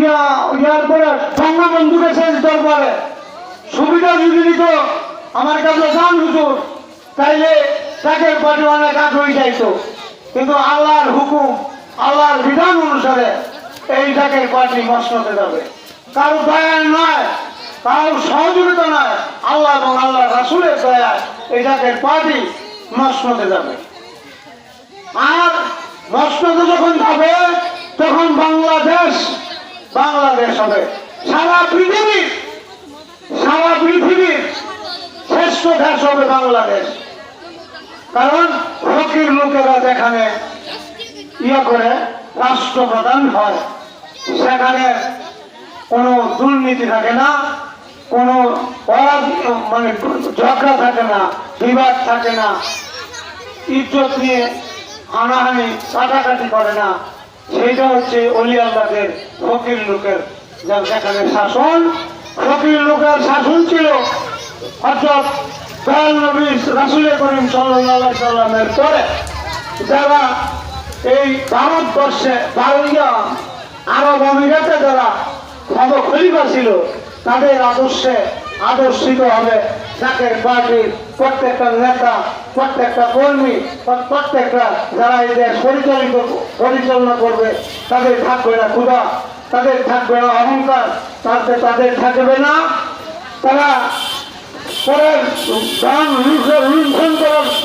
ইয়া, ইয়ার পরে বঙ্গবন্ধুকে শেষ দরবারে। সুবিধা যদি দিত, আমার কাছে জান হুজুর, তাইলে তাকে পার্টি অনেক আগ্রহী যাইতো। কিন্তু আল্লাহর হুকুম, আল্লাহর বিধান অনুসারে এই জাকের পার্টি মসনতে যাবে। কারও দয়ার নয়, কারও সহযোগিতা নয়, আল্লাহ এবং আল্লাহ রাসুলের দয়ায় এই জাকের পার্টি মসনতে যাবে। আর মসনদে যখন যাবে, তখন বাংলাদেশ বাংলাদেশ হবে। সারা পৃথিবীর সারা পৃথিবীর শ্রেষ্ঠ দেশ হবে বাংলাদেশ। কারণ ফকির লোকেরা যেখানে ইয়ে করে, রাষ্ট্রপ্রধান হয়, সেখানে কোনো দুর্নীতি থাকে না, কোনো মানে ঝগড়া থাকে না, বিবাদ থাকে না, ইজ্জত নিয়ে হানাহানি, কাটাকাটি করে না। সেইটা হচ্ছে অলি ফকির লোকের যেখানে শাসন, ফকির লোকের শাসন ছিল। অর্থাৎ যারা এই ভারতবর্ষে আরব আমিরাতে যারা ছিল, তাদের আদর্শে আদর্শিত হবে। জাকের পার্টির প্রত্যেকটা নেতা, প্রত্যেকটা কর্মী প্র- প্রত্যেকটা যারা এই দেশ পরিচালিত, পরিচালনা করবে, তাদের থাকবে না ক্ষুধা, তাদের থাকবে না অহংকার তাদের তাদের থাকবে না তারা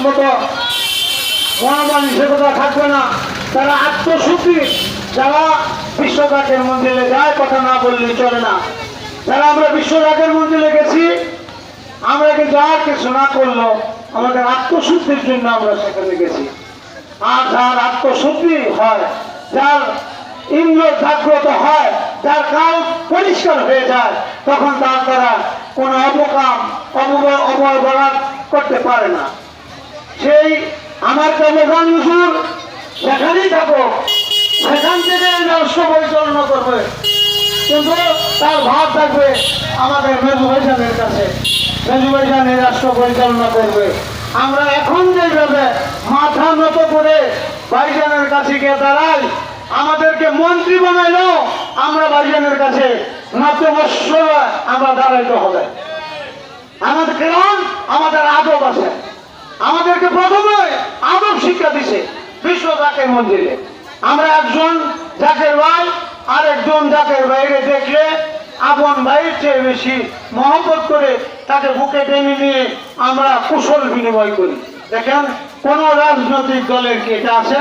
মতো থাকবে না। তারা আত্মশুদ্ধি, যারা বিশ্বকাকের মন্দিরে যায় কথা না বললে চলে না। যারা আমরা বিশ্বকাকের মন্দিরে গেছি আমরা কিন্তু আর কিছু না করল আমাদের আত্মশুদ্ধির জন্য আমরা সেখানে গেছি। আর যার আত্মশুদ্ধি হয়, যার ইন্দ্র জাগ্রত হয়, যার কাল পরিষ্কার হয়ে যায়, তখন তার দ্বারা কোনো অপকাম অপব্যবহার করতে পারে না। সেই আমার কর্মকান হুজুর, সেখানেই থাকো সেখান থেকে রাষ্ট্র পরিচালনা করবে। কিন্তু তার ভাব থাকবে আমাদের মেজু ভাইজানের কাছে। মেজু ভাইজান এই রাষ্ট্র পরিচালনা করবে। আমরা এখন যেভাবে মাথা নত করে ভাইজানের কাছে গিয়ে দাঁড়াই, আমাদেরকে মন্ত্রী বানাইলো আমরা ভাইজানের কাছে নতবস্য আমরা দাঁড়াইতে হবে। আমাদের কারণ আমাদের আদব আছে। আমাদেরকে প্রথমে আদব শিক্ষা দিছে বিশ্ব জাকের মন্দিরে। আমরা একজন জাকের ভাই একজন জাকের বাইরে দেখলে আপন ভাইয়ের চেয়ে বেশি মহব্বত করে তাকে বুকে টেনে নিয়ে আমরা কুশল বিনিময় করি। দেখেন, কোন রাজনৈতিক দলের কি এটা আছে?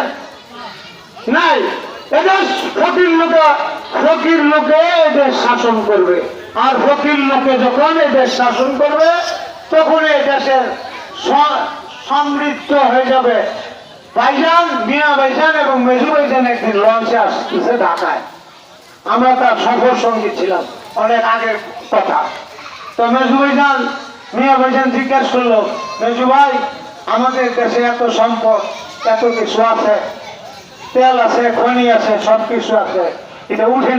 নাই। এদেশ ফকির লোকে ফকির লোকে এদের শাসন করবে। আর ফকির লোকে যখন এদের শাসন করবে তখন এই দেশের সমৃদ্ধ হয়ে যাবে। ভাইজান, মিয়া ভাইজান এবং মেজু ভাইজান একদিন লঞ্চে আসতেছে ঢাকায়। আমরা তার সফর সঙ্গী ছিলাম। অনেক আগের কথা। তো মেজু ভাইজান মিয়া ভাইজান জিজ্ঞাসা করল, মেজু ভাই, আমাদের দেশে এত সম্পদ, এত কিছু আছে। তেল আছে, খনি আছে সব কিছু আছে। এটা উঠে